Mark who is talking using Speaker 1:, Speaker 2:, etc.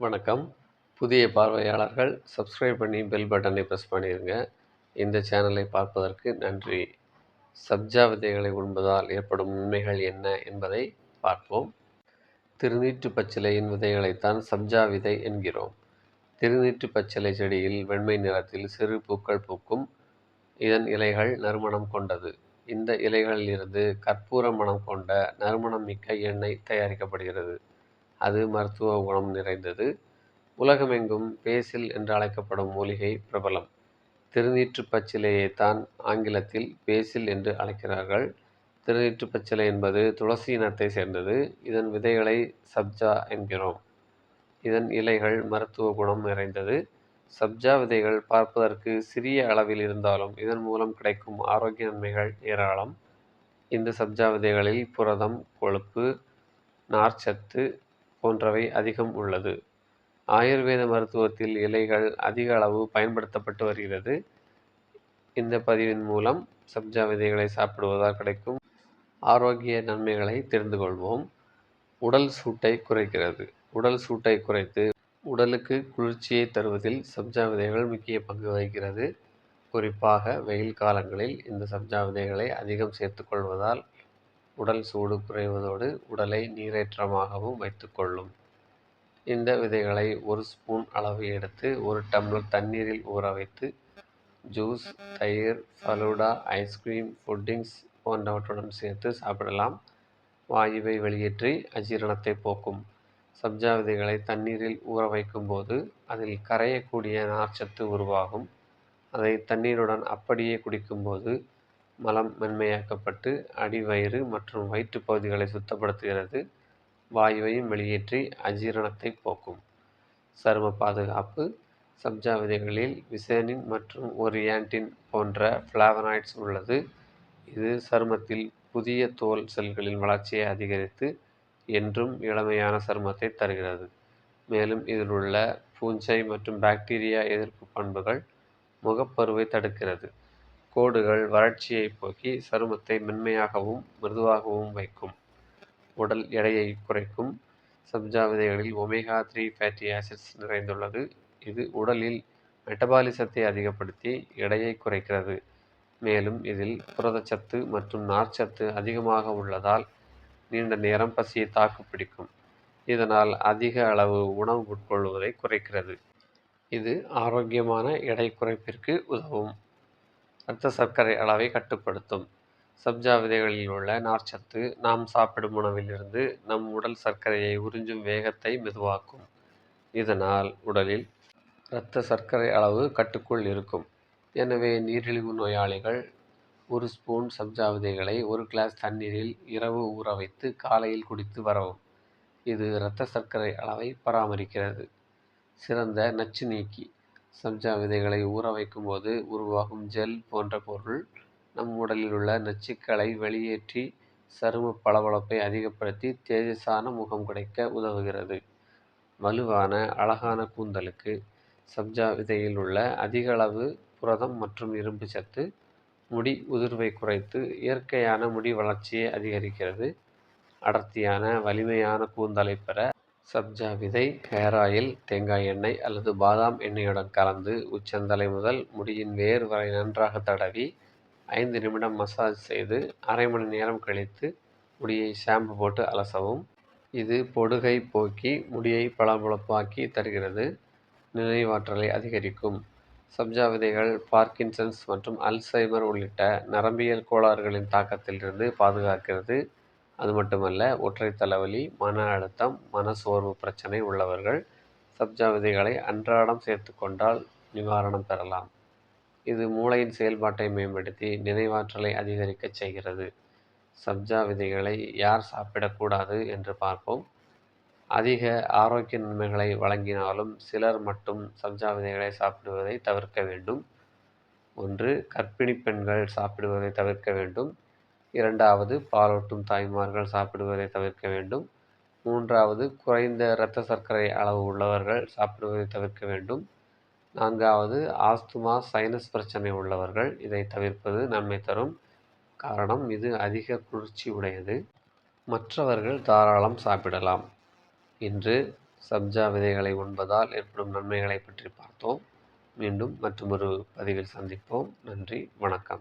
Speaker 1: வணக்கம். புதிய பார்வையாளர்கள் சப்ஸ்கிரைப் பண்ணி பெல் பட்டனை ப்ரெஸ் பண்ணிடுங்க இந்த சேனலை பார்ப்பதற்கு நன்றி. சப்ஜா விதைகளை உண்பதால் ஏற்படும் நன்மைகள் என்ன என்பதை பார்ப்போம். திருநீற்று பச்சிலையின் விதைகளைத்தான் சப்ஜா விதை என்கிறோம். திருநீற்று பச்சிலை செடியில் வெண்மை நிறத்தில் சிறு பூக்கள் பூக்கும் இதன் இலைகள் நறுமணம் கொண்டது. இந்த இலைகளிலிருந்து கற்பூர மணம் கொண்ட நறுமணம் மிக்க எண்ணெய் தயாரிக்கப்படுகிறது. அது மருத்துவ குணம் நிறைந்தது. உலகமெங்கும் பேசில் என்று அழைக்கப்படும் மூலிகை பிரபலம். திருநீற்றுப்பச்சிலையை தான் ஆங்கிலத்தில் பேசில் என்று அழைக்கிறார்கள். திருநீற்றுப்பச்சிலை என்பது துளசி இனத்தை சேர்ந்தது. இதன் விதைகளை சப்ஜா என்கிறோம். இதன் இலைகள் மருத்துவ குணம் நிறைந்தது. சப்ஜா விதைகள் பார்ப்பதற்கு சிறிய அளவில் இருந்தாலும் இதன் மூலம் கிடைக்கும் ஆரோக்கிய நன்மைகள் ஏராளம். இந்த சப்ஜா விதைகளில் புரதம் கொழுப்பு நார்ச்சத்து போன்றவை அதிகம் உள்ளது. ஆயுர்வேத மருத்துவத்தில் இலைகள் அதிக அளவு பயன்படுத்தப்பட்டு வருகிறது. இந்த பதிவின் மூலம் சப்ஜா விதைகளை சாப்பிடுவதால் கிடைக்கும் ஆரோக்கிய நன்மைகளை தெரிந்து கொள்வோம். உடல் சூட்டை குறைக்கிறது. உடல் சூட்டை குறைத்து உடலுக்கு குளிர்ச்சியை தருவதில் சப்ஜா விதைகள் முக்கிய பங்கு வகிக்கிறது. குறிப்பாக வெயில் காலங்களில் இந்த சப்ஜா விதைகளை அதிகம் சேர்த்துக்கொள்வதால் உடல் சூடு குறைவதோடு உடலை நீரேற்றமாகவும் வைத்துக்கொள்ளும். இந்த விதைகளை ஒரு ஸ்பூன் அளவு எடுத்து ஒரு டம்ளர் தண்ணீரில் ஊற வைத்து ஜூஸ் தயிர் ஃபலூடா ஐஸ்கிரீம் புட்டிங்ஸ் போன்றவற்றுடன் சேர்த்து சாப்பிடலாம். வாயுவை வெளியேற்றி அஜீரணத்தை போக்கும். சப்ஜா விதைகளை தண்ணீரில் ஊற வைக்கும்போது அதில் கரையக்கூடிய நார்ச்சத்து உருவாகும். அதை தண்ணீருடன் அப்படியே குடிக்கும்போது மலம் மென்மையாக்கப்பட்டு அடிவயிறு மற்றும் வயிற்றுப் பகுதிகளை சுத்தப்படுத்துகிறது. வாயுவையும் வெளியேற்றி அஜீரணத்தை போக்கும். சரும பாதுகாப்பு சப்ஜா விதைகளில் விசேனின் மற்றும் ஒரியான்டின் போன்ற ஃப்ளாவனாய்ட்ஸ் உள்ளது. இது சருமத்தில் புதிய தோல் செல்களின் வளர்ச்சியை அதிகரித்து என்றும் இளமையான சருமத்தை தருகிறது. மேலும் இதில் உள்ள பூஞ்சை மற்றும் பாக்டீரியா எதிர்ப்பு பண்புகள் முகப்பருவை தடுக்கிறது. கோடுகள் வறட்சியை போக்கி சருமத்தை மென்மையாகவும் மிருதுவாகவும் வைக்கும். உடல் எடையை குறைக்கும் சப்ஜா விதைகளில் ஒமேகா த்ரீ ஃபேட்டி ஆசிட்ஸ் நிறைந்துள்ளது. இது உடலில் மெட்டபாலிசத்தை அதிகப்படுத்தி எடையை குறைக்கிறது. மேலும் இதில் புரதச்சத்து மற்றும் நார்ச்சத்து அதிகமாக உள்ளதால் நீண்ட நேரம் பசியை தாக்கு பிடிக்கும். இதனால் அதிக அளவு உணவு உட்கொள்வதை குறைக்கிறது. இது ஆரோக்கியமான எடை குறைப்பிற்கு உதவும். இரத்த சர்க்கரை அளவை கட்டுப்படுத்தும். சப்ஜா விதைகளில் உள்ள நார்ச்சத்து நாம் சாப்பிடும் உணவிலிருந்து நம் உடல் சர்க்கரையை உறிஞ்சும் வேகத்தை மெதுவாக்கும். இதனால் உடலில் இரத்த சர்க்கரை அளவு கட்டுக்குள் இருக்கும். எனவே நீரிழிவு நோயாளிகள் ஒரு ஸ்பூன் சப்ஜா விதைகளை ஒரு கிளாஸ் தண்ணீரில் இரவு ஊற வைத்து காலையில் குடித்து வரவும். இது இரத்த சர்க்கரை அளவை பராமரிக்கிறது. சிறந்த நச்சு நீக்கி சப்ஜா விதைகளை ஊற வைக்கும்போது உருவாகும் ஜெல் போன்ற பொருள் நம் உடலில் உள்ள நச்சுக்களை வெளியேற்றி சரும பளபளப்பை அதிகப்படுத்தி தேஜஸான முகம் கிடைக்க உதவுகிறது. வலுவான அழகான கூந்தலுக்கு சப்ஜா விதையில் உள்ள அதிக அளவு புரதம் மற்றும் இரும்பு சத்து முடி உதிர்வை குறைத்து இயற்கையான முடி வளர்ச்சியை அதிகரிக்கிறது. அடர்த்தியான வலிமையான கூந்தலை பெற சப்ஜா விதை ஹேர் ஆயில் தேங்காய் எண்ணெய் அல்லது பாதாம் எண்ணெயுடன் கலந்து உச்சந்தலை முதல் முடியின் வேர் வரை நன்றாக தடவி ஐந்து நிமிடம் மசாஜ் செய்து அரை மணி நேரம் கழித்து முடியை ஷாம்பு போட்டு அலசவும். இது பொடுகை போக்கி முடியை பளபளப்பாக்கி தருகிறது. நினைவாற்றலை அதிகரிக்கும். சப்ஜா விதைகள் பார்க்கின்சன்ஸ் மற்றும் அல்சைமர் உள்ளிட்ட நரம்பியல் கோளாறுகளின் தாக்கத்திலிருந்து பாதுகாக்கிறது. அது மட்டுமல்ல ஒற்றை தலைவலி மன அழுத்தம் மன சோர்வு பிரச்சனை உள்ளவர்கள் சப்ஜா விதைகளை அன்றாடம் சேர்த்து கொண்டால் நிவாரணம் பெறலாம். இது மூளையின் செயல்பாட்டை மேம்படுத்தி நினைவாற்றலை அதிகரிக்கச் செய்கிறது. சப்ஜா விதைகளை யார் சாப்பிடக்கூடாது என்று பார்ப்போம். அதிக ஆரோக்கிய நன்மைகளை வழங்கினாலும் சிலர் மட்டும் சப்ஜா விதைகளை சாப்பிடுவதை தவிர்க்க வேண்டும். ஒன்று கர்ப்பிணி பெண்கள் சாப்பிடுவதை தவிர்க்க வேண்டும். இரண்டாவது பாலூட்டும் தாய்மார்கள் சாப்பிடுவதை தவிர்க்க வேண்டும். மூன்றாவது குறைந்த இரத்த சர்க்கரை அளவு உள்ளவர்கள் சாப்பிடுவதை தவிர்க்க வேண்டும். நான்காவது ஆஸ்துமா சைனஸ் பிரச்சனை உள்ளவர்கள் இதை தவிர்ப்பது நன்மை தரும். காரணம் இது அதிக குளிர்ச்சி உடையது. மற்றவர்கள் தாராளம் சாப்பிடலாம். இன்று சப்ஜா விதைகளை உண்பதால் ஏற்படும் நன்மைகளை பற்றி பார்த்தோம். மீண்டும் மற்றொரு பதிவில் சந்திப்போம். நன்றி வணக்கம்.